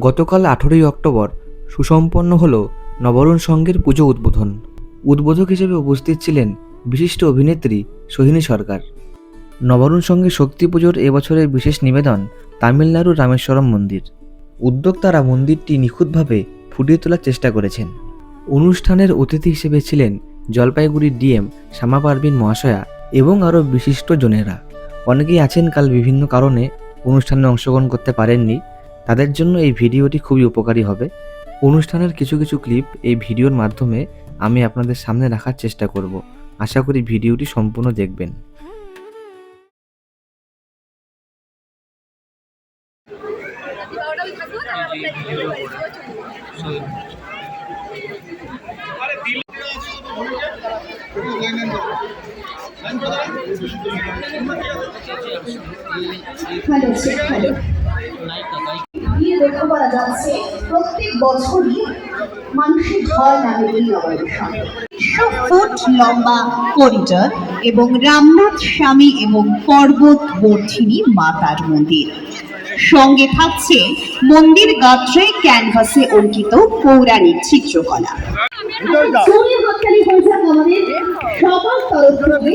গতকাল আঠেরোই অক্টোবর সুসম্পন্ন হল নবরণ সংঘের পুজো উদ্বোধন। উদ্বোধক হিসেবে উপস্থিত ছিলেন বিশিষ্ট অভিনেত্রী সোহিনী সরকার। নবরণ সংঘে শক্তি পুজোর এবছরের বিশেষ নিবেদন তামিলনাড়ুর রামেশ্বরম মন্দির। উদ্যোক্তারা মন্দিরটি নিখুঁতভাবে ফুটিয়ে তোলার চেষ্টা করেছেন। অনুষ্ঠানের অতিথি হিসেবে ছিলেন জলপাইগুড়ির ডিএম শ্যামা পারভিন মহাশয়া এবং আরও বিশিষ্ট জনেরা। অনেকেই আছেন কাল বিভিন্ন কারণে অনুষ্ঠানে অংশগ্রহণ করতে পারেননি। তাদের জন্য এই ভিডিওটি খুবই উপকারী হবে। অনুষ্ঠানের কিছু কিছু ক্লিপ এই ভিডিওর মাধ্যমে আমি আপনাদের সামনে রাখার চেষ্টা করব। আশা করি ভিডিওটি সম্পূর্ণ দেখবেন। হ্যালো হ্যালো লক্ষ্য করা যাচ্ছে প্রত্যেক বছরই মানুষের ঢল নামে এই নববর্ষণ একশো ফুট লম্বা করিডর এবং রামনাথ স্বামী এবং পর্বত বর্ধিনী মাতার মন্দির। সঙ্গে থাকছে মন্দির গাত্রে ক্যানভাসে অঙ্কিত পৌরাণিক চিত্রকলা। আমাদের সবার তরফ থেকে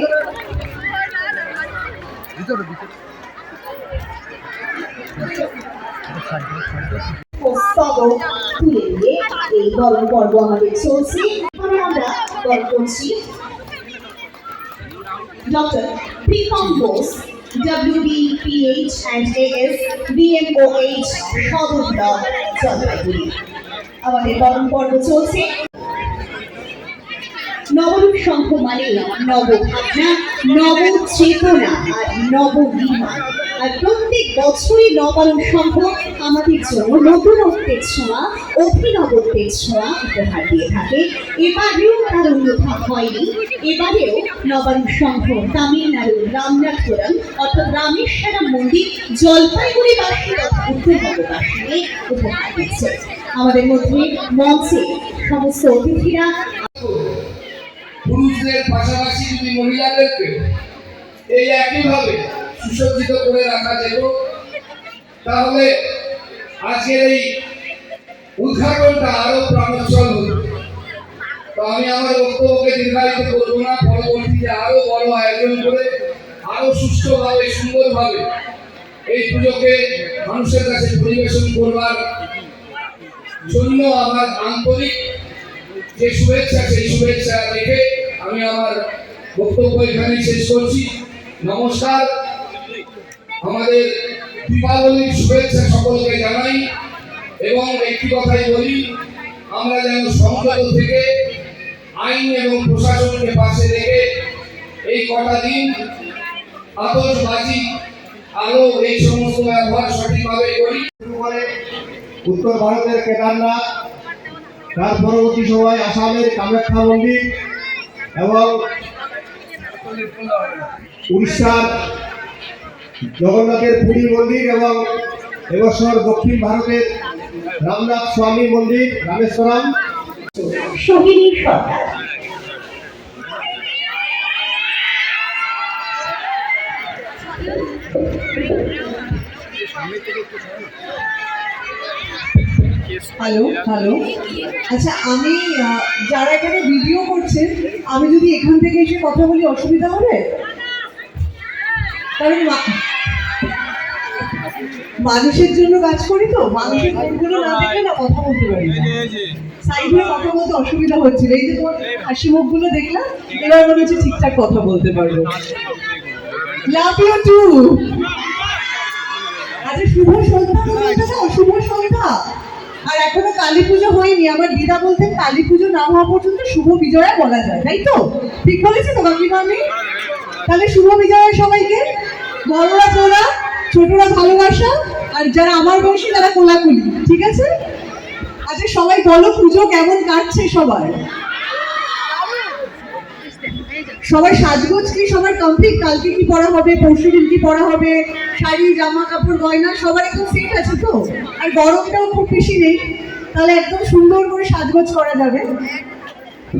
স্তবক তুলে দিয়ে এই গরম পর্ব আমাদের চলছে। এখানে আমরা গল্প করছি ডক্টর প্রীতম বোস আমাদের গরম পর্ব চলছে। নবরূপ সংঘ মানে নবভাবনা নব চেতনা আর নবনির্মাণ আর প্রত্যেক বছরই নবায়ন সংঘ আমাদের জন্য নতুনত্বের ছোঁয়া, অভিনবত্বের ছোঁয়া উপহার দিয়ে থাকে। এবারেও তার অন্যথা হয়নি। এবারেও নবায়ন সংঘ তামিলনাড়ুর রামনাথপুরম অর্থাৎ রামেশ্বরম মন্দির জলপাইগুড়িবাসী তথা উত্তরবঙ্গবাসীকে উপহার দিচ্ছে। আমাদের মধ্যে মঞ্চে সমস্ত অতিথিরা পুরুষদের পাশাপাশি যদি মহিলাদেরকে এই একইভাবে সুসজ্জিত করে রাখা যেত, তাহলে আজকের এই উদ্ঘাটনটা আরও প্রাণোচ্ছল হতো। তো আমি আমার বক্তব্যকে দীর্ঘায়িত করব না, পরবর্তীতে আরও বড় আয়োজন করে আরও সুষ্ঠুভাবে, সুন্দরভাবে এই পুজোকে মানুষের কাছে পরিবেশন করবার জন্য আমার আন্তরিক যে শুভেচ্ছা, সেই শুভেচ্ছা রেখে আমি আমার বক্তব্য এখানে শেষ করছি। নমস্কার। আমাদের দীপাবলির শুভেচ্ছা সকলকে জানাই এবং একটি কথাই বলি, আমরা যেন সংযত থেকে আইন এবং প্রশাসনকে পাশে রেখে এই কটা দিন আতসবাজি আলো এই সমস্ত ব্যবহার সঠিকভাবে করে উত্তর ভারতের কেদারনাথ তার পরবর্তী সময় আসামের কামাখ্যা মন্দির এবং উড়িষ্যার জগন্নাথের পুরী মন্দির এবং এবছর দক্ষিণ ভারতের রামনাথ স্বামী মন্দির, রামেশ্বরম। হ্যালো হ্যালো আচ্ছা আমি যারা এখানে ভিডিও করছেন আমি যদি এখান থেকে এসে কথা বলি অসুবিধা হবে? কারণ মানুষের জন্য কাজ করি তো মানুষের মুখগুলো না দেখলে না কথা বলতে পারি সাইডে কথা বলতে অসুবিধা হচ্ছিল। এই যে তোমার হাসি মুখগুলো দেখলাম এবার মনে হচ্ছে ঠিকঠাক কথা বলতে পারব। লাভ ইউ টু আচ্ছা শুভ সন্ধ্যা দাও, সন্ধ্যা। আর এখনও কালী পুজো হয়নি। আমার দিদা বলতেন কালী পুজো না হওয়া পর্যন্ত শুভ বিজয়া বলা যায়, তাই তো? ঠিক বলেছি তো, কাকিমা আমি? তাহলে শুভ বিজয়া সবাইকে। বড়রা তোরা, ছোটরা ভালোবাসা, আর যারা আমার বয়সী তারা কোলাকুলি, ঠিক আছে? আচ্ছা সবাই বলো পুজো কেমন কাটছে সবার? সবার সাজগোজ কি, সবার কমপ্লিট কালকে কি পড়া হবে? পরশু দিন কি পড়া হবে? শাড়ি, জামা কাপড়, গয়না সবার একদম সেট আছে তো? আর গরমটাও খুব বেশি নেই। তাহলে একদম সুন্দর করে সাজগোজ করা যাবে।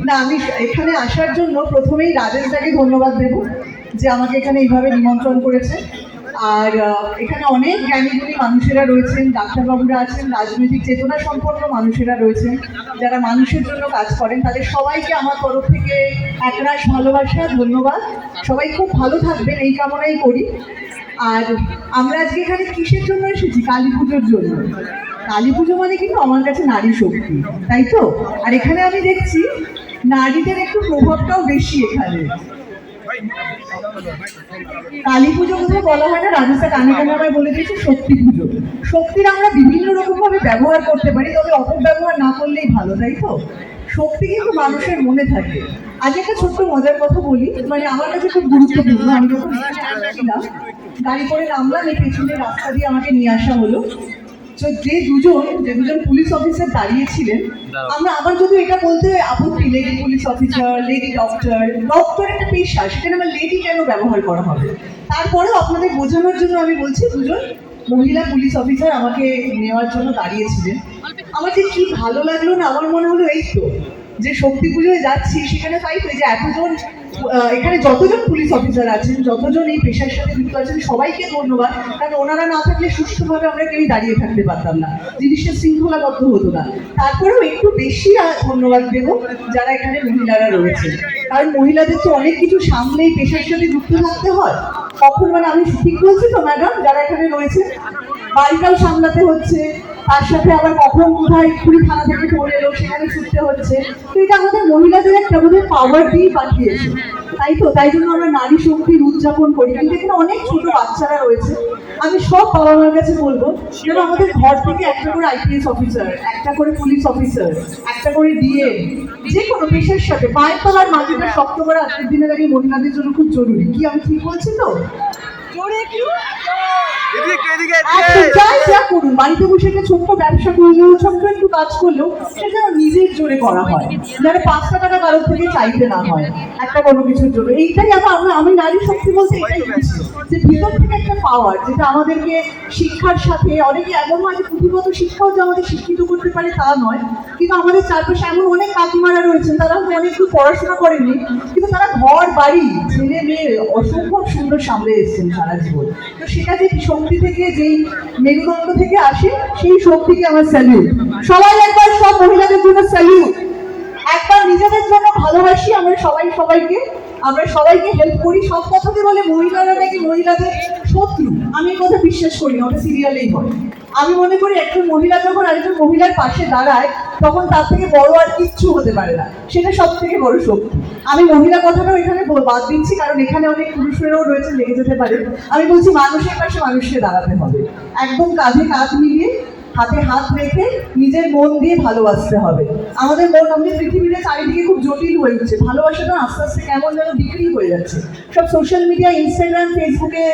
না, আমি এখানে আসার জন্য প্রথমেই রাজেশ দাকে ধন্যবাদ দেব যে আমাকে এখানে এইভাবে নিমন্ত্রণ করেছে। আর এখানে অনেক জ্ঞানীগুণী মানুষেরা রয়েছেন, ডাক্তারবাবুরা আছেন, রাজনৈতিক চেতনা সম্পন্ন মানুষেরা রয়েছেন। যারা মানুষের জন্য কাজ করেন, তাদের সবাইকে আমার তরফ থেকে একরাশ ভালোবাসা, ধন্যবাদ। সবাই খুব ভালো থাকবেন, এই কামনাই করি। আর আমরা আজকে এখানে কিসের জন্য এসেছি? কালী পুজোর জন্য। কালী পুজো মানে কিন্তু আমার কাছে নারী শক্তি, তাই তো? আর এখানে আমি দেখছি নারীদের একটু প্রভাবটাও বেশি এখানে। কালী পুজো কোথাও বলা হয় না রাজস্থান কানে কানে আমায় বলে দিয়েছে শক্তি পুজো। শক্তির আমরা বিভিন্ন রকম ভাবে ব্যবহার করতে পারি, তবে অপব্যবহার না করলেই ভালো, তাই তো? শক্তি কিন্তু মানুষের মনে থাকে। আজ একটা ছোট্ট মজার কথা বলি মানে আমার কাছে খুব গুরুত্বপূর্ণ, আমি যখন গাড়ি করে নামলাম, এই পেছনের রাস্তা দিয়ে আমাকে নিয়ে আসা হলো। তো যে দুজন যে দুজন পুলিশ অফিসার দাঁড়িয়েছিলেন আমরা আবার যদি এটা বলতে আপত্তি lady police officer lady doctor doctor একটা পেশা সেখানে আমার লেডি কেন ব্যবহার করা হবে? তারপরেও আপনাদের বোঝানোর জন্য আমি বলছি দুজন মহিলা পুলিশ অফিসার আমাকে নেওয়ার জন্য দাঁড়িয়েছিলেন। আমার যে কি ভালো লাগল না আমার মনে হলো এই তো যে শক্তি পুজোয় যাচ্ছি সেখানে তাই তো যে এতজন এখানে যতজন পুলিশ অফিসার আছেন, যতজন এই পেশার সাথে যুক্ত আছেন, সবাইকে ধন্যবাদ। কারণ ওনারা না থাকলে সুষ্ঠুভাবে আমরা কেউই দাঁড়িয়ে থাকতে পারতাম না। জিনিসটা শৃঙ্খলাবদ্ধ হতো না। তারপরেও একটু বেশি ধন্যবাদ দেবো যারা এখানে মহিলারা রয়েছে কারণ মহিলাদের তো অনেক কিছু সামনেই পেশার সাথে যুক্ত থাকতে হয়। কখন মানে আমি ঠিক বলছি তো ম্যাডাম যারা এখানে রয়েছে বাড়িটাও সামলাতে হচ্ছে তার সাথে আবার কখন কোথায় কুড়ি থানা থেকে ফোন এলো, সেখানে ছুটতে হচ্ছে। তো এটা আমাদের মহিলাদের একটা বোধহয় পাওয়ার দিয়েই পাঠিয়েছে। তাই তো? তাই জন্য আমরা নারী শক্তির উদযাপন করি। কিন্তু এখানে অনেক ছোট বাচ্চারা রয়েছে। আমি সব বাবা মার কাছে বলব, যেন আমাদের ঘর থেকে একটা করে আইপিএস অফিসার একটা করে পুলিশ অফিসার একটা করে ডিএম যে কোনো পেশার সাথে পায়ের তলার মাটিটা শক্ত করা আজকের দিনে দাঁড়িয়ে মহিলাদের জন্য খুব জরুরি। কি আমি ঠিক বলছি তো? যাই যা করুন, বাড়িতে বসে একটা ছোট্ট ব্যবসা ছোট্ট একটু কাজ করলেও সেটা নিজের জোরে করা হয়। যেন পাঁচটা টাকা থেকে চাইতে না হয়, একটা কোনো কিছুর জন্য। এইটাই আমার আমি নারী শক্তি বলতে এটাই যে ভিতর থেকে একটা পাওয়ার যেটা আমাদেরকে শিক্ষার সাথে, অনেকে এমন হয় যে পুঁথিগত শিক্ষাও যে আমাদের শিক্ষিত করতে পারে তা নয়, কিন্তু আমাদের চারপাশে এমন অনেক কাকিমারা রয়েছেন তারা অনেক একটু পড়াশোনা করেনি কিন্তু তারা ঘর, বাড়ি, ছেলে, মেয়ে অসম্ভব সুন্দর সামলে এসেছেন সারা জীবন। তো সেটা যে শক্তি থেকে যেই মেরুদণ্ড থেকে আসে, সেই শক্তিকে আমার স্যালিউট সবাই একবার সব মহিলাদের জন্য স্যালিউট একবার নিজেদের জন্য ভালোবাসি আমরা সবাই সবাইকে। আমরা সবাইকে হেল্প করি। সব কথাতে বলে মহিলারা নাকি মহিলাদের শত্রু। আমি কথা বিশ্বাস করি না, ওটা সিরিয়ালেই হয়। আমি মনে করি একজন মহিলা যখন আরেকজন মহিলার পাশে দাঁড়ায়, তখন তার থেকে বড় আর কিচ্ছু হতে পারে না। সেটা সব থেকে বড় শক্তি। আমি মহিলা কথাটাও এখানে বাদ দিচ্ছি, কারণ এখানে অনেক পুরুষেরও রয়েছে, লেগে যেতে পারে। আমি বলছি, মানুষের পাশে মানুষকে দাঁড়াতে হবে। একদম কাঁধে কাঁধ মিলিয়ে হাতে হাত রেখে নিজের মন দিয়ে ভালোবাসতে হবে। আমাদের মন আমাদের পৃথিবীতে চারিদিকে খুব জটিল হয়ে উঠছে। ভালোবাসাটা আস্তে আস্তে কেমন যেন বিক্রি হয়ে যাচ্ছে। সব সোশ্যাল মিডিয়া ইনস্টাগ্রাম ফেসবুকে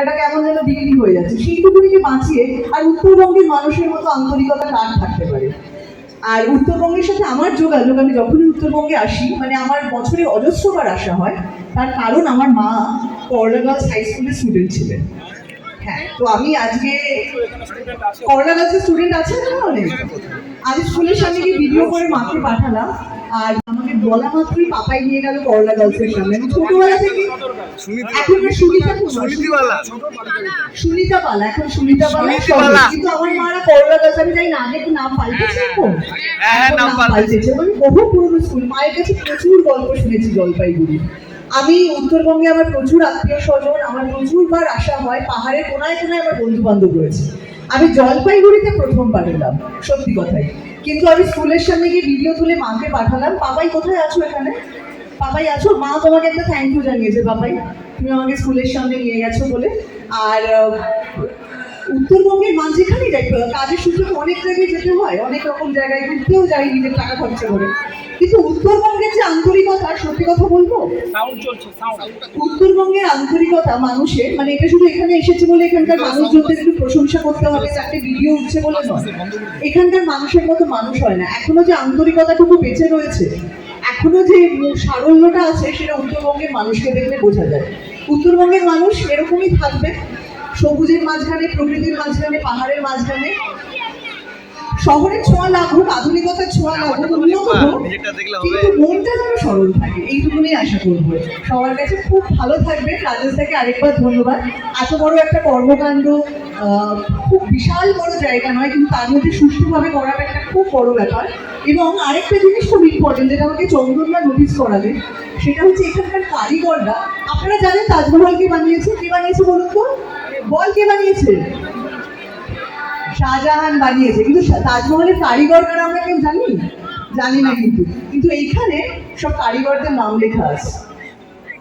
একটা কেমন যেন বিক্রি হয়ে যাচ্ছে। সেইটুকুনিকে বাঁচিয়ে আর উত্তরবঙ্গের মানুষের মতো আন্তরিকতা কার থাকতে পারে? আর উত্তরবঙ্গের সাথে আমার যোগাযোগ, আমি যখনই উত্তরবঙ্গে আসি মানে আমার বছরে অজস্রবার আসা হয়, তার কারণ আমার মা গার্লস হাই স্কুলের স্টুডেন্ট ছিলেন। হ্যাঁ তো আমি আজকে করলা গার্লসের স্টুডেন্ট আছে না অনেক আজ স্কুলের সামনে গিয়ে ভিডিও করে মাকে পাঠালাম আর আমাকে বলা মাত্রই পাপাই নিয়ে গেল করলা গার্লসের সামনে। আমি ছোটবেলা থেকে এখন না সুনিতা কুমার, সুনিতা পালা। এখন সুনিতা পালা কিন্তু আমার মারা করলা আমি জানি না আগে কি নাম পাল্টেছে এখন। এখন নাম পাল্টেছে। মানে বহু পুরনো স্কুল মায়ের কাছে প্রচুর গল্প শুনেছি জলপাইগুড়ি আমি উত্তরবঙ্গে আমার প্রচুর আত্মীয় স্বজন, আমার প্রচুরবার আসা হয়, পাহাড়ের কোনায় কোনায় আমার বন্ধু বান্ধব রয়েছে। আমি জলপাইগুড়িতে প্রথমবার এলাম, সত্যি কথাই। কিন্তু আমি স্কুলের সামনে গিয়ে ভিডিও তুলে মাকে পাঠালাম, পাপাই, কোথায় আছো এখানে? পাপাই, আছো? মা তোমাকে একটা থ্যাংক ইউ জানিয়েছে, পাপাই। তুমি আমাকে স্কুলের সামনে নিয়ে গেছো বলে। আর উত্তরবঙ্গের মা যেখানেই যাই কাজের তো অনেক জায়গায় যেতে হয় অনেক রকম জায়গায় ঘুরতেও যাই নিজের টাকা খরচা করে। কিন্তু উত্তরবঙ্গের যে আন্তরিকতা সত্যি কথা বলব? উত্তরবঙ্গের আন্তরিকতা মানুষের মানে এটা শুধু এখানে এসেছে বলে এখানকার মানুষজনদের একটু প্রশংসা করতে হবে চারটে ভিডিও উঠছে বলে নয়। এখানকার মানুষের মতো মানুষ হয় না। এখনও যে আন্তরিকতাটুকু বেঁচে রয়েছে এখনও যে সারল্যটা আছে সেটা উত্তরবঙ্গের মানুষকে দেখলে বোঝা যায়। উত্তরবঙ্গের মানুষ এরকমই থাকবে। সবুজের মাঝখানে প্রকৃতির মাঝখানে পাহাড়ের মাঝখানে। শহরের ছোঁয়া লাগুক আধুনিকতার ছোঁয়া লাগুক উন্নত হোক কিন্তু মনটা যেন সরল থাকে। এইটুকুনি আশা করব। সবার কাছে খুব ভালো থাকবে রাজেশ থেকে আরেকবার ধন্যবাদ। এত বড় একটা কর্মকাণ্ড আহ, খুব বিশাল বড় জায়গা নয় কিন্তু তার মধ্যে সুষ্ঠুভাবে করাটা একটা খুব বড় ব্যাপার। এবং আরেকটা জিনিস খুব ইম্পর্টেন্ট যেটা আমাকে চন্দনরা নোটিস করালে সেটা হচ্ছে এখানকার কারিগররা আপনারা জানেন তাজমহলকে বানিয়েছে? কে বানিয়েছে বলুন তো? বল কে বানিয়েছে? শাহজাহান বানিয়েছে। কিন্তু তাজমহলের কারিগর কারা আমরা কেউ জানি? জানি না কিন্তু। কিন্তু এইখানে সব কারিগরদের নাম লেখা আছে।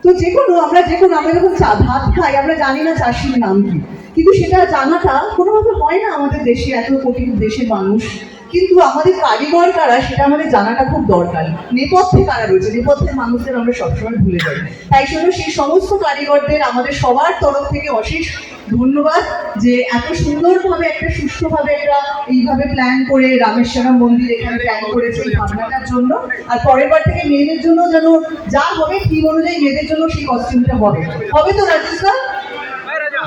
তো যে কোনো, আমরা যে কোনো, আমরা যখন চা ভাত খাই, আমরা জানি না চাষির নাম কি। কিন্তু সেটা জানাটা কোনোভাবে হয় না আমাদের দেশে, এত কোটি দেশের মানুষ কিন্তু আমাদের কারিগর কারা সেটা আমাদের জানাটা খুব দরকার। নেপথ্যে কারা রয়েছে? নেপথ্যের মানুষদের আমরা সবসময় ভুলে যাই। তাই জন্য সেই সমস্ত কারিগরদের আমাদের সবার তরফ থেকে অশেষ ধন্যবাদ যে এত সুন্দরভাবে একটা সুষ্ঠুভাবে একটা এইভাবে প্ল্যান করে রামেশ্বরম মন্দির এখানে প্ল্যান করেছে এই ভাবনাটার জন্য। আর পরের বার থেকে মেয়েদের জন্য যেন যা হবে থিম অনুযায়ী মেয়েদের জন্য সেই কস্টিউমটা হবে। হবে তো রাজেশ দা?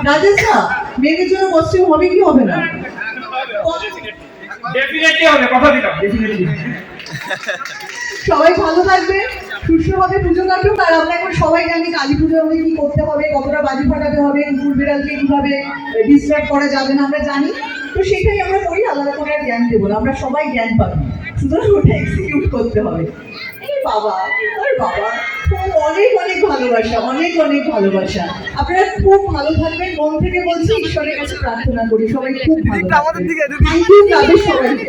রাজেশ দা মেয়েদের জন্য কস্টিউম হবে কি হবে না? ডেফিনেটলি হবে কথা দিলাম। ডেফিনেটলি সবাই ভালো থাকবে সুষ্ঠুভাবে পুজো কাটুক আর আমরা এখন সবাই জানি কালী পুজোর মধ্যে কি করতে হবে কতটা বাজি ফাটাতে হবে কুকুর বিড়ালকে কীভাবে ডিস্ট্রাক্ট করা যাবে না আমরা জানি। তো সেটাই আমরা করি আলাদা করে আর জ্ঞান দেবো না আমরা সবাই জ্ঞান পাবো। সুতরাং ওটা এক্সিকিউট করতে হবে। এই বাবা ওই বাবা। অনেক অনেক ভালোবাসা অনেক অনেক ভালোবাসা। আপনারা খুব ভালো থাকবেন মন থেকে বলছি ঈশ্বরের কাছে প্রার্থনা করি সবাই খুব ভালো থ্যাংক ইউ তাদের সবাইকে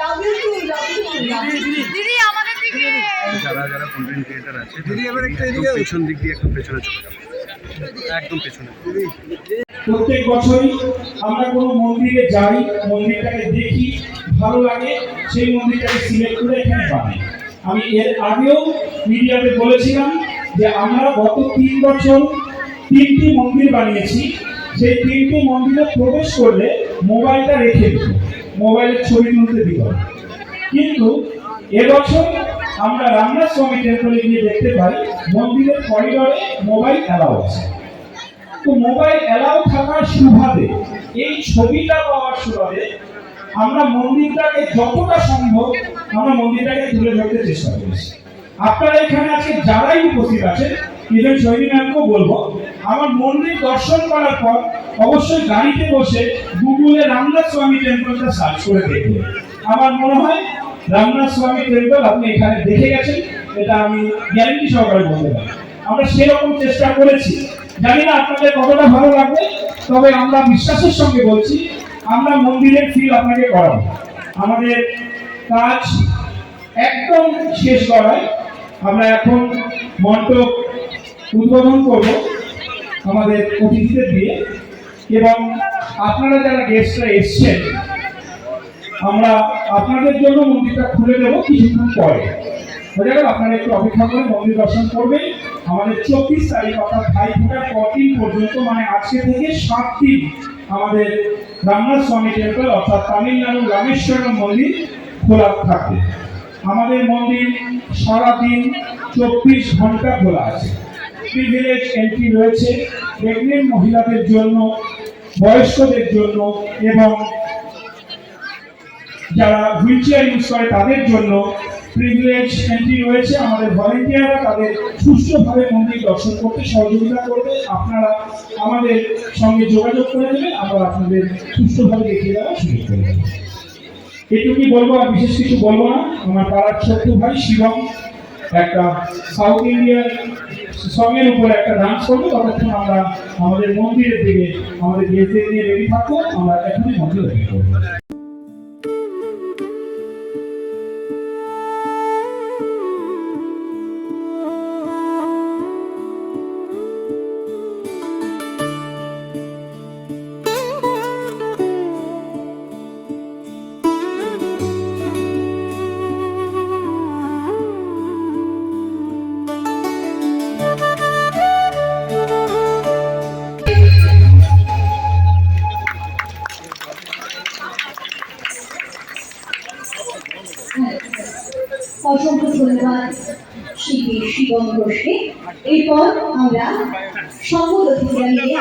লাভ ইউ যারা যারা কন্টেন্ট ক্রিয়েটার আছে একদম পেছন দিক দিয়ে একদম পেছনে চলে যাবে। একদম পেছনে। প্রত্যেক বছরই আমরা কোনো মন্দিরে যাই মন্দিরটাকে দেখি ভালো লাগে সেই মন্দিরটাকে সিলেক্ট করে এখানে বানাই আমি এর আগেও মিডিয়াতে বলেছিলাম যে আমরা গত তিন বছর তিনটি মন্দির বানিয়েছি সেই তিনটি মন্দিরে প্রবেশ করলে মোবাইলটা রেখে দিত, মোবাইলের ছবি তুলতে দিত। কিন্তু এবছর আমরা রামনাথ স্বামী টেম্পলে গিয়ে দেখতে পাই, মন্দিরের করিডরে মোবাইল অ্যালাউ আছে তো মোবাইল অ্যালাউ থাকার সুবাদে, এই ছবিটা পাওয়ার সুবাদে আমরা মন্দিরটাকে যতটা সম্ভব আমরা মন্দিরটাকে তুলে ধরতে চেষ্টা করেছি। আপনারা এখানে আজকে যারাই উপস্থিত আছেন ইভেন শহীদ ম্যামকেও বলব, আমার মন্দির দর্শন করার পর অবশ্যই গাড়িতে বসে গুগলে রামনাথ স্বামী টেম্পলটা সার্চ করে দেখবেন আমার মনে হয় রামনাথ স্বামী টেম্পল আপনি এখানে দেখে গেছেন, এটা আমি গ্যারেন্টি সহকারে বলতে পারি। আমরা সেরকম চেষ্টা করেছি। জানি না আপনাদের কতটা ভালো লাগবে, তবে আমরা বিশ্বাসের সঙ্গে বলছি, আমরা মন্দিরের ফিল আপনাকে করাবো। আমাদের কাজ একদম শেষ করায় আমরা এখন মণ্ডপ উদ্বোধন করব আমাদের অতিথিদের দিয়ে। এবং আপনারা যারা গেস্টরা এসছেন, আমরা আপনাদের জন্য মন্দিরটা খুলে দেবো কিছুক্ষণ পরে। বোঝা গেল আপনারা একটু অপেক্ষা করে মন্দির দর্শন করবেন। আমাদের চব্বিশ তারিখ অর্থাৎ ভাই ফোটার কদিন পর্যন্ত মানে আজকে থেকে সাত দিন আমাদের রামনাথ স্বামী টেম্পল অর্থাৎ তামিলনাড়ু রামেশ্বরম মন্দির খোলা থাকবে। আমাদের মন্দির সারাদিন চব্বিশ ঘণ্টা খোলা আছে। প্রিভিলেজ এন্ট্রি রয়েছে প্রেগনেন্ট মহিলাদের জন্য, বয়স্কদের জন্য এবং যারা হুইল চেয়ার ইউজ করে তাদের জন্য প্রিভিলেজ এন্ট্রি রয়েছে। আমাদের ভলেন্টিয়াররা তাদের সুষ্ঠুভাবে মন্দির দর্শন করতে সহযোগিতা করবে। আপনারা আমাদের সঙ্গে যোগাযোগ করে দেবেন আমরা আপনাদের সুষ্ঠুভাবে দেখিয়ে দেওয়ার সুযোগ করে দেবো এটুকুই বলব, আর বিশেষ কিছু বলব না। আমার পাড়ার ছোট্ট ভাই শিবম একটা সাউথ ইন্ডিয়ান সঙ্গের উপরে একটা ডান্স করব। ততক্ষণ আমরা আমাদের মন্দিরের দিকে, আমাদের গেস্টদের নিয়ে রেডি থাকব। আমরা এখনই মন্দির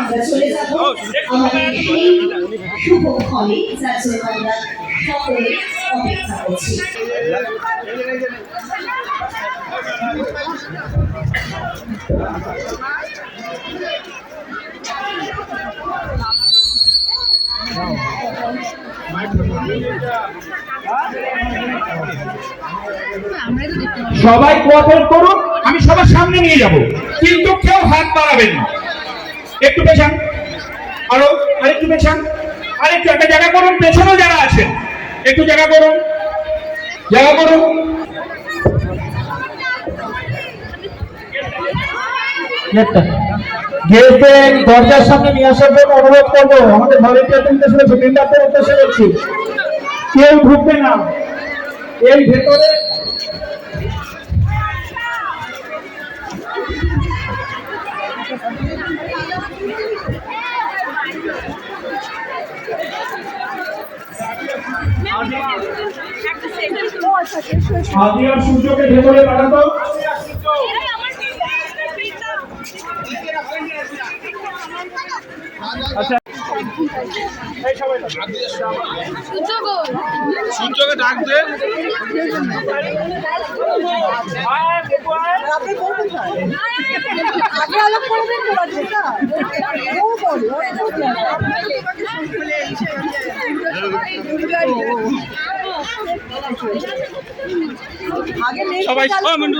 আমরা চলে যাব। আমাদের সেই শুভ ফলে যার জন্য আমরা সকলে অপেক্ষা করছি। সবাই কোঅপারেট করুন আমি সবার সামনে নিয়ে যাব। কিন্তু কেউ হাত বাড়াবেন না। একটু পেছান। আরও, আরেকটু পেছান। আরেকটু একটা জায়গা করুন যারা আছেন, একটু জায়গা করুন। জায়গা করুন। দরজার সামনে নিয়ে আসার জন্য অনুরোধ করব। আমাদের ভলেন্টিয়ার উদ্দেশ্যে বলছি মেম্বারদের উদ্দেশ্যে বলছি। কেউ ঢুকবে না। এর ভেতরে আদি আর সূর্যকে ভেতরে পাঠাতো। আচ্ছা। সূর্যকে ডাক দে। সবাই চালু ও মিন্টু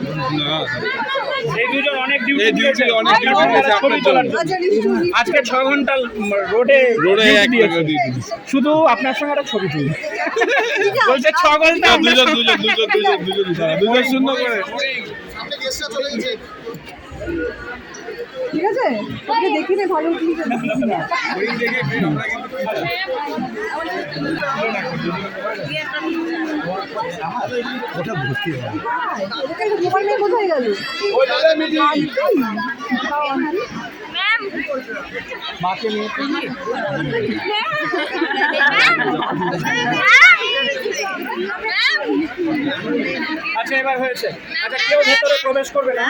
ওই এই দুজন অনেক ডিউটি এই ডিউটি অনেক ডিউটি দিয়েছে আপনার জন্য। আচ্ছা, আজকে ছ ঘণ্টা রোডে রোডে এক শুধু আপনার সঙ্গে একটা ছবি তুলি বলছে ছ ঘণ্টা আমরা- দুজন দুজন দুজন দুজন দুজন দুজন শূন্য করে ঠিক আছে ওকে দেখি নে ভালো ঠিক আছে দেখি না। মোবাইল নিয়ে কোথায় গেল আচ্ছা এবার হয়েছে। আচ্ছা কেউ ভেতরে প্রবেশ করবে না?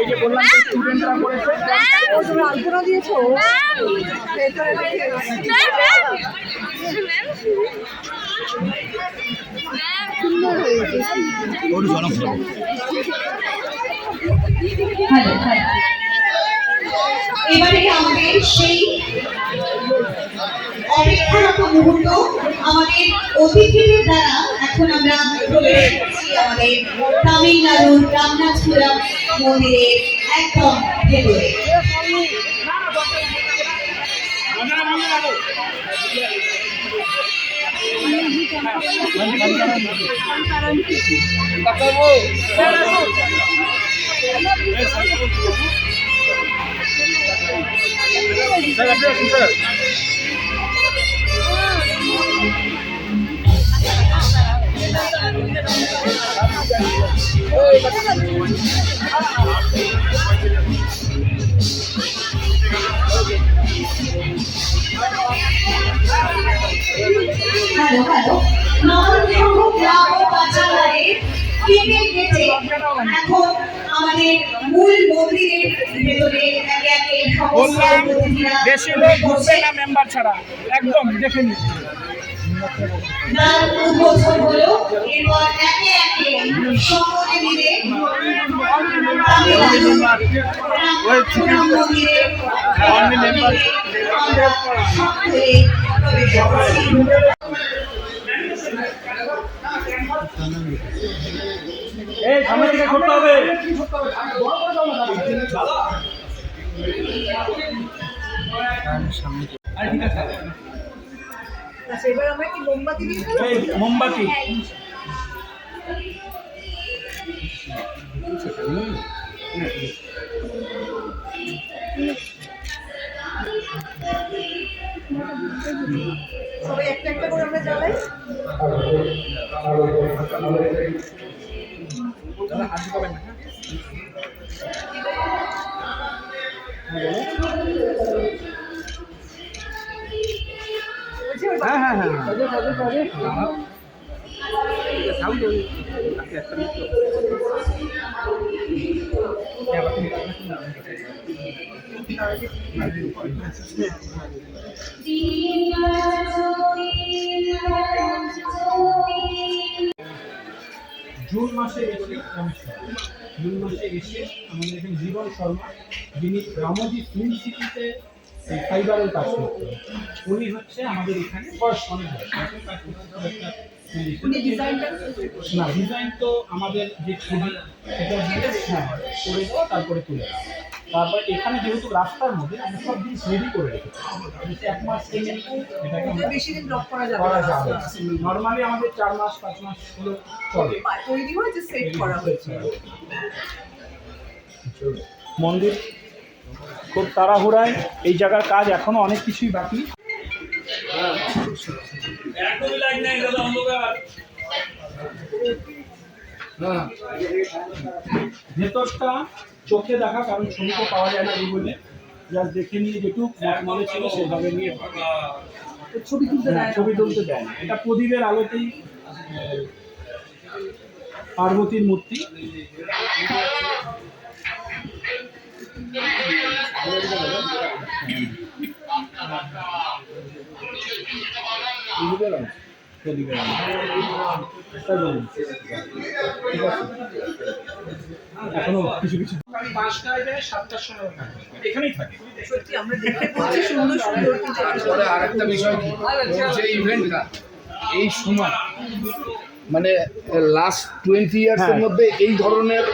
এই যে বললাম স্টুডেন্টরা করেছে। তুমি আলপনা দিয়েছ? ভেতরে এবারে আমাদের সেই অপেক্ষারত মুহূর্ত আমাদের অতিথিদের এখন আমরা প্রবেশ করছি আমাদের তামিলনাড়ুর রামনাথপুরম মন্দিরের একদম ভেতরে। হ্যালো হ্যালো নবরঙ্গ গ্রাম বললাম বেশি লোক ঘুরবে না মেম্বার ছাড়া একদম দেখে করছি এই সামনে থেকে করতে মোমবাতি? মোমবাতি সবাই একটা একটা করে আমরা জ্বালাই। হ্যাঁ হ্যাঁ হ্যাঁ। জুন মাসে এসে জুন মাসে এসে আমাদের এখানে জীবন শর্মা যিনি রামজি ফিল্ম সিটিতে ফাইবারের কাজ করতেন। উনি হচ্ছে আমাদের এখানে ডিজাইনটা না ডিজাইন তো আমাদের যে ছবি সেটা দিয়ে হ্যাঁ করে দেওয়া তারপরে তুলে দেওয়া। তারপর এখানে যেহেতু রাস্তার মধ্যে আমরা সব জিনিস রেডি করে রেখেছি। এক মাস বেশি দিন ব্লক করা যাবে করা যাবে নর্মালি আমাদের চার মাস পাঁচ মাস হলো চলে। তৈরি সেট করা হয়েছে মন্দির খুব তাড়াহুড়ায় এই জায়গার কাজ এখনও অনেক কিছুই বাকি। হ্যাঁ ভেতরটা চোখে দেখা কারণ ছবি তো পাওয়া যায় না বলে জাস্ট দেখে নিয়ে যেটুকু মনে ছিল সেভাবে নিয়ে ছবি তুলতে দেয় ছবি তুলতে দেয় না। এটা প্রদীপের আলোতেই পার্বতীর মূর্তি। প্রদীপের আলো। ঠিক আছে। এখনও কিছু কিছু পাঁচটায় যায় সাতটার সময় এখানেই থাকে। সত্যি আমরা দেখতে পাচ্ছি সুন্দর সুন্দর কিন্তু তারপরে আরেকটা বিষয় কি? যে ইভেন্টটা এই সময় মানে লাস্ট টোয়েন্টি ইয়ার্স এর হ্যাঁ। মধ্যে এই ধরনের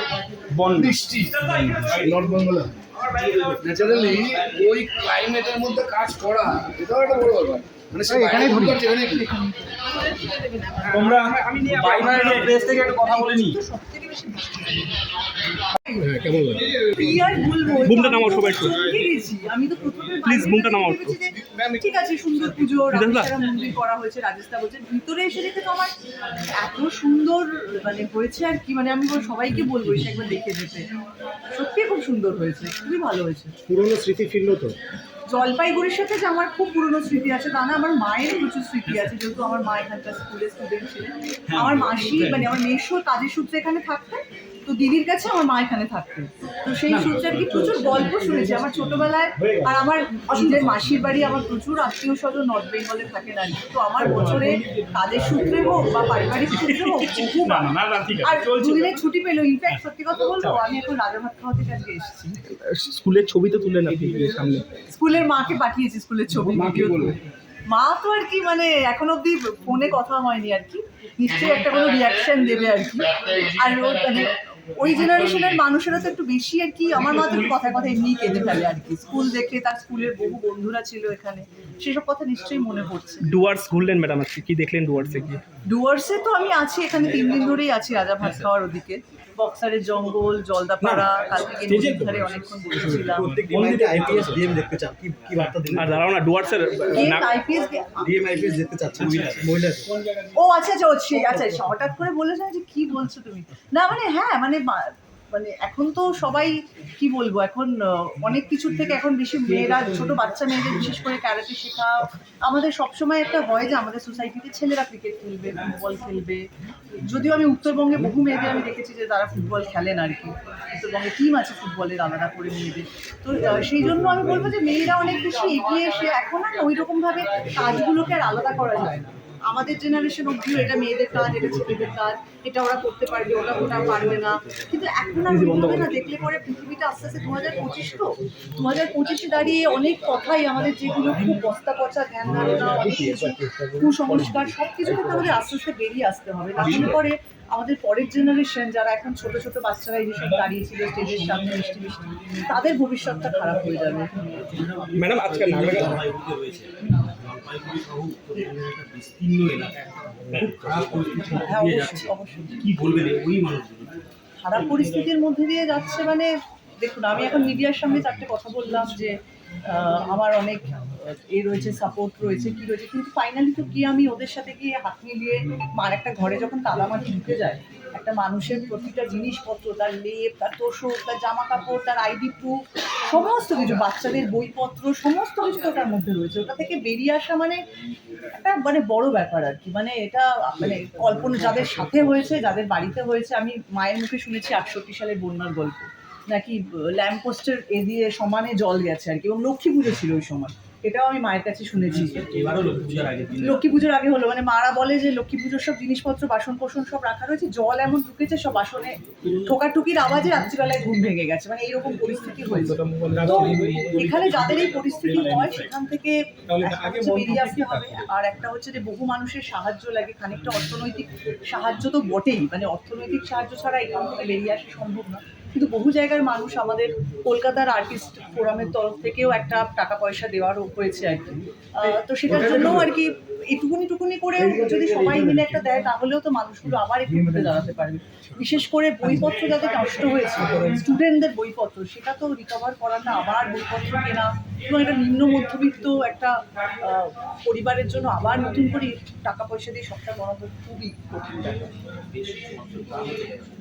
বন্ড বৃষ্টি নর্থ বেঙ্গলে ন্যাচারালি ওই ক্লাইমেটের মধ্যে কাজ করা এটাও একটা বড় ব্যাপার। মানে সে এখানেই ধরি এখানেই তোমরা বাইরে প্রেস থেকে একটা কথা বলে নি কি আর বুমটা নামাও সবাই একটু। আমি তো প্রথমে Please, বুমটা নামাও ভেবেছি ঠিক আছে সুন্দর পুজো মন্দির করা হয়েছে রাজস্থান বলছে ভিতরে এসে দেখে তো আমার এত সুন্দর মানে হয়েছে আর কি মানে আমি বল- সবাইকে বলব এসে একবার দেখে যেতে সত্যি খুব সুন্দর হয়েছে খুবই ভালো হয়েছে। পুরনো স্মৃতি ফিরলো তো। জলপাইগুড়ির সাথে যে আমার খুব পুরনো স্মৃতি আছে তা না আমার মায়ের প্রচুর স্মৃতি আছে যেহেতু আমার মা এখানকার স্কুলের স্টুডেন্ট ছিলেন। আমার মাসি মানে আমার মেশো কাজের সূত্রে এখানে থাকতেন। তো দিদির কাছে আমার মা এখানে থাকতেন। তো সেই সূত্রে আর কি প্রচুর গল্প শুনেছি। আমার ছোটবেলায় আর আমার নিজের মাসির বাড়ি আমার প্রচুর আত্মীয় স্বজন নর্থ বেঙ্গলে থাকেন আর কি। তো আমার বছরে কাজের সূত্রে হোক বা পারিবারিক সূত্রে হোক না না, না না আর দুদিনের ছুটি পেল। ইনফ্যাক্ট সত্যি কথা বলব আমি এখন রাজাভাত খাওয়া থেকে আজকে এসেছি। স্কুলের ছবি তো তুলে না সামনে। স্কুলের মাকে পাঠিয়েছি স্কুলের ছবি। মা ভিডিও মা তো আর কি মানে এখন অবধি ফোনে কথা হয়নি আর কি। নিশ্চয়ই একটা কোনো রিয়াকশন দেবে আর কি। আর মানে ওই জেনারেশনের মানুষেরা তো একটু বেশি আর কি, আমার মা তো কথায় কথা এমনি কেঁদে ফেলে আর কি। স্কুল দেখে তার স্কুলের বহু বন্ধুরা ছিল এখানে, সেসব কথা নিশ্চয়ই মনে পড়ছে। ডুয়ার্স ঘুরলেন ম্যাডাম আজকে, কি দেখলেন ডুয়ার্সে গিয়ে? ডুয়ার্সে তো আমি আছি এখানে তিন দিন ধরেই আছি রাজা ভাত খাওয়ার ওদিকে। বক্সারের জঙ্গল জলদাপাড়া কালকে নদীর ধারে অনেকক্ষণ বসেছিলাম। আইপিএস ডিএম দেখতে চান কি কি বার্তা দিলেন? আর দাঁড়াও না ডুয়ার্সের আইপিএস ডিএম আইপিএস দেখতে চাচ্ছেন মহিলা ও আচ্ছা আচ্ছা আচ্ছা আচ্ছা, হঠাৎ করে বলেছেন যে কি বলছো তুমি? না মানে হ্যাঁ মানে মানে এখন তো সবাই, কি বলব, এখন অনেক কিছুর থেকে এখন বেশি মেয়েরা, ছোট বাচ্চা মেয়েদের, বিশেষ করে ক্যারাটে শেখা, আমাদের সবসময় একটা হয় যে আমাদের সোসাইটিতে ছেলেরা ক্রিকেট খেলবে ফুটবল খেলবে। যদিও আমি উত্তরবঙ্গে বহু মেয়েদের আমি দেখেছি যে তারা ফুটবল খেলেন আর কি। উত্তরবঙ্গে টিম আছে ফুটবলের আলাদা করে মেয়েদের। তো সেই জন্য আমি বলব যে মেয়েরা অনেক বেশি এগিয়ে এসে এখন আর ওই রকমভাবে কাজগুলোকে আর আলাদা করা যায় না। আমাদের জেনারেশন অব্দিও এটা মেয়েদের কাজ, এটা ছেলেদের কাজ, এটা ওরা করতে পারবে ওটা ওটা পারবে না। কিন্তু এখন আর হবে না, দেখলে পরে পৃথিবীটা আস্তে আস্তে দু হাজার পঁচিশ তো? দু হাজার পঁচিশে দাঁড়িয়ে অনেক কথাই আমাদের যেগুলো খুব বস্তা পচা ধ্যান ধারণা, অনেক কিছু কুসংস্কার সব কিছু কিন্তু আমাদের আস্তে আস্তে বেরিয়ে আসতে হবে। তাহলে পরে আমাদের পরের জেনারেশন যারা এখন ছোট ছোট বাচ্চারা এই যেসব দাঁড়িয়েছিল স্টেজের সামনে মিষ্টি মিষ্টি তাদের ভবিষ্যৎটা খারাপ হয়ে যাবে। ম্যাডাম আজকে নাগরিক হ্যাঁ অবশ্যই অবশ্যই। কি বলবেন ওই মানুষগুলো? খারাপ পরিস্থিতির মধ্যে দিয়ে যাচ্ছে মানে দেখুন আমি এখন মিডিয়ার সামনে চারটে কথা বললাম যে আমার অনেক এ রয়েছে সাপোর্ট রয়েছে, কি রয়েছে। কিন্তু ফাইনালি তো কি আমি ওদের সাথে গিয়ে হাত মিলিয়ে মার একটা ঘরে যখন তালা মাটি ঢুকে যায়, একটা মানুষের প্রতিটা জিনিসপত্র, তার লেপ, তার তোষক, তার জামা কাপড় তার আইডি প্রুফ সমস্ত কিছু, বাচ্চাদের বইপত্র, সমস্ত কিছু তো ওটার মধ্যে রয়েছে। ওটা থেকে বেরিয়ে আসা মানে একটা মানে বড় ব্যাপার আর কি। মানে এটা মানে কল্পনা যাদের সাথে হয়েছে, যাদের বাড়িতে হয়েছে, আমি মায়ের মুখে শুনেছি আটষট্টি সালে বন্যার গল্প। নাকি ল্যাম্প পোস্টের এ দিয়ে সমানে জল গেছে আর কি এবং লক্ষ্মী পুজো ছিল ওই সময়। এটাও আমি মায়ের কাছে শুনেছি। লক্ষ্মী পুজোর আগে হলো মানে মারা বলে যে লক্ষ্মী পুজোর সব জিনিসপত্র বাসন কোসন সব রাখা রয়েছে জল এমন ঢুকেছে সব বাসনে ঠোকাঠুকির আওয়াজে রাত্রিবেলায় ঘুম ভেঙে গেছে মানে এইরকম পরিস্থিতি হয়েছে। তো এখানে যাদের এই পরিস্থিতি হয় সেখান থেকে বেরিয়ে আসতে হবে আর একটা হচ্ছে যে বহু মানুষের সাহায্য লাগে খানিকটা অর্থনৈতিক সাহায্য তো বটেই মানে অর্থনৈতিক সাহায্য ছাড়া এখান থেকে বেরিয়ে আসা সম্ভব না। কিন্তু বহু জায়গার মানুষ আমাদের কলকাতার আর্টিস্ট ফোরামের তরফ থেকেও একটা টাকা পয়সা দেওয়ারও হয়েছে আর কি। তো সেটার জন্যও আর কি এটুকুনি টুকুনি করে যদি সবাই মিলে একটা দেয় তাহলেও তো মানুষগুলো আবার একটু ঘুরে দাঁড়াতে পারবে। বিশেষ করে বইপত্র যাতে নষ্ট হয়েছে স্টুডেন্টদের বইপত্র সেটা তো রিকভার করাটা আবার বইপত্র কেনা এবং একটা নিম্ন মধ্যবিত্ত একটা পরিবারের জন্য আবার নতুন করে টাকা পয়সা দিয়ে সবটা তো খুবই কঠিন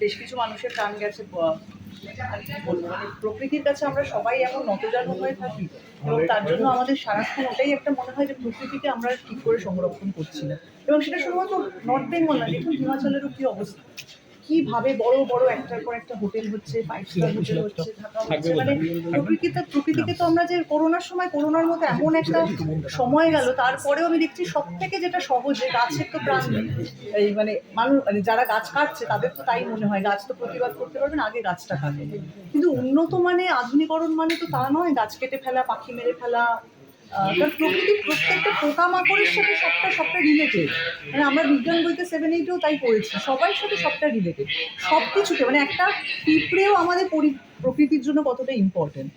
বেশ কিছু মানুষের প্রাণ গেছে বলব মানে প্রকৃতির কাছে আমরা সবাই এখন নতজানু হয়ে থাকি। এবং তার জন্য আমাদের সারাক্ষণ ওটাই একটা মনে হয় যে প্রকৃতিকে আমরা ঠিক করে সংরক্ষণ করছি না। এবং সেটা শুধুমাত্র নর্থ বেঙ্গল না দেখুন হিমাচলেরও কি অবস্থা। কীভাবে বড় বড় একটার পর একটা হোটেল হচ্ছে ফাইভ স্টার হোটেল হচ্ছে মানে প্রকৃতিতে প্রকৃতিকে তো আমরা যে করোনার সময় করোনার মতো এমন একটা সময় গেল তারপরেও আমি দেখছি সব থেকে যেটা সহজে গাছের তো প্রাণ এই মানে মানুষ মানে যারা গাছ কাটছে তাদের তো তাই মনে হয় গাছ তো প্রতিবাদ করতে পারবে না আগে গাছটা কাটে কিন্তু উন্নত মানে আধুনিকরণ মানে তো তা নয় গাছ কেটে ফেলা পাখি মেরে ফেলা কারণ প্রকৃতির প্রত্যেকটা পোকামাকড়ের সাথে সবটা সবটা রিলেটেড মানে আমরা বিজ্ঞান বইতে সেভেন এইটেও তাই পড়েছি সবার সাথে সবটা রিলেটেড সব কিছুতে মানে একটা পিঁপড়েও আমাদের পরি- প্রকৃতির জন্য কতটা ইম্পর্টেন্ট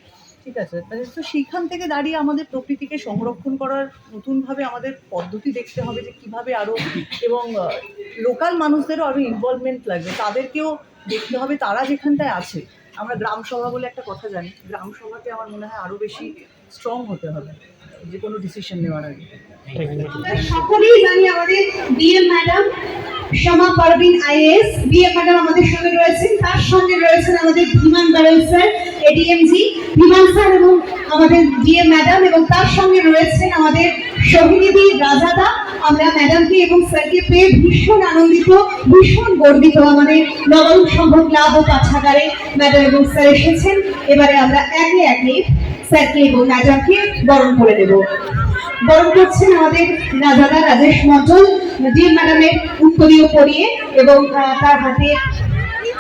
ঠিক আছে? মানে তো সেইখান থেকে দাঁড়িয়ে আমাদের প্রকৃতিকে সংরক্ষণ করার নতুনভাবে আমাদের পদ্ধতি দেখতে হবে যে কীভাবে আরও এবং লোকাল মানুষদেরও আরও ইনভলভমেন্ট লাগবে। তাদেরকেও দেখতে হবে, তারা যেখানটায় আছে। আমরা গ্রাম সভা বলে একটা কথা জানি গ্রাম সভাতে আমার মনে হয় আরও বেশি স্ট্রং হতে হবে। যে কোনো ডিসিশন নেওয়ার আগে। সকলেই জানি আমাদের DM madam Shyama Parvin IAS DM madam আমাদের সঙ্গে রয়েছেন, তার সঙ্গে রয়েছেন আমাদের Dhiman Barel sir ADMG Dhiman sir এবং আমাদের ডিএম ম্যাডাম এবং তার সঙ্গে রয়েছেন আমাদের সোহিনীদি রাজাদা। আমরা ম্যাডামকে এবং স্যারকে পেয়ে ভীষণ আনন্দিত, ভীষণ গর্বিত আমাদের নবম সম্ভব লাভ ও পাঠাগারে ম্যাডাম এবং স্যার এসেছেন। এবারে আমরা একে একে স্যারকে এবং ম্যাডামকে বরণ করে দেব। বরণ করছেন আমাদের রাজাদা রাজেশ মন্ডল ডিএম ম্যাডামের উত্তরীয় পরিয়ে এবং তার হাতে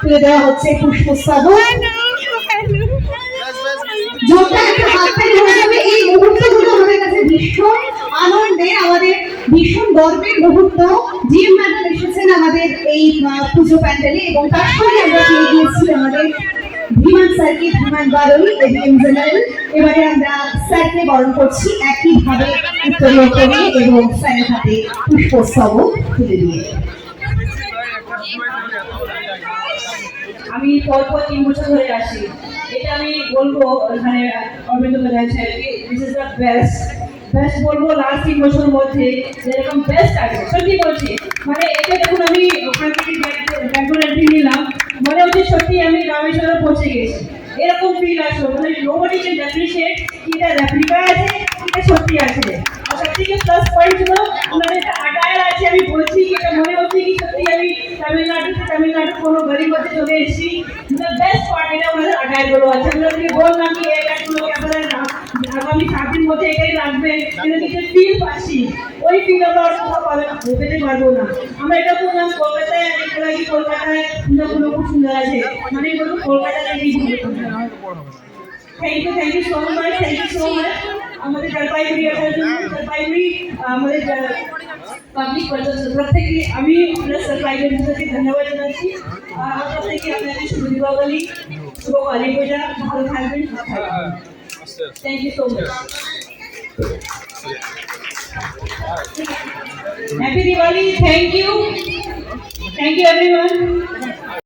তুলে দেওয়া হচ্ছে পুষ্পস্তবক। আমাদের ম্যাডাম এসেছেন আমাদের এই পুজো প্যান্ডেলে এবং তার সঙ্গে আমরা পেয়ে আমাদের বিমান স্যারকে বিমান বারোই এডিএম জেনারেল এবারে আমরা স্যারকে বরণ করছি। একইভাবে উত্তরীয় করে এবং স্যারের হাতে পুষ্পস্তবক তুলে দিয়ে। আমি পরপর তিন বছর ধরে আসি। এটা আমি বলব, এখানে অরবিন্দ বাজার স্যারকে this is the best best বলব লাস্ট তিন বছরের মধ্যে, যেরকম বেস্ট আছে সত্যি বলছি। মানে এটা দেখুন, আমি ওখান থেকে ব্যাঙ্গলোর এন্ট্রি নিলাম। মনে হচ্ছে সত্যি আমি রামেশ্বরে পৌঁছে গেছি। এরকম ফিল আসলো। মানে নোবডি ক্যান অ্যাপ্রিশিয়েট কি এটা রেপ্লিকা আছে, এটা সত্যি আছে। আর সব থেকে প্লাস পয়েন্ট হলো আমাদের একটা আটায়ার আছে, আমি বলছি এটা মনে হচ্ছে কি, সত্যি আমি তামিলনাড়ু তামিলনাড়ু কোনো গরিব মধ্যে চলে এসেছি। বেস্ট পার্ট এটা ওনাদের আটায়ারগুলো আছে। ওনাদেরকে বললাম কি, এই কাজগুলোকে আগামী সাত দিন মধ্যে এটাই কিন্তু কিছু ফিল পাচ্ছি, ওই ফিল আমরা আর কোথাও পাবে পারব না। আমরা এটা বললাম কলকাতায় অনেক কি কলকাতায় সুন্দরগুলো খুব সুন্দর আছে। মানে বলব কলকাতাতে এই thank you thank you so much thank you so much আমাদের জলপাইগুড়ি আসার জন্য জলপাইগুড়ি, আমাদের প্রত্যেকে আমি প্লাস জলপাইগুড়িকে ধন্যবাদ জানাচ্ছি। আর আমার আপনাদের শুভ দীপাবলি, শুভ কালী পূজা ভালো থাকবেন। Thank you so much. Happy Diwali. Thank you. Thank you, everyone.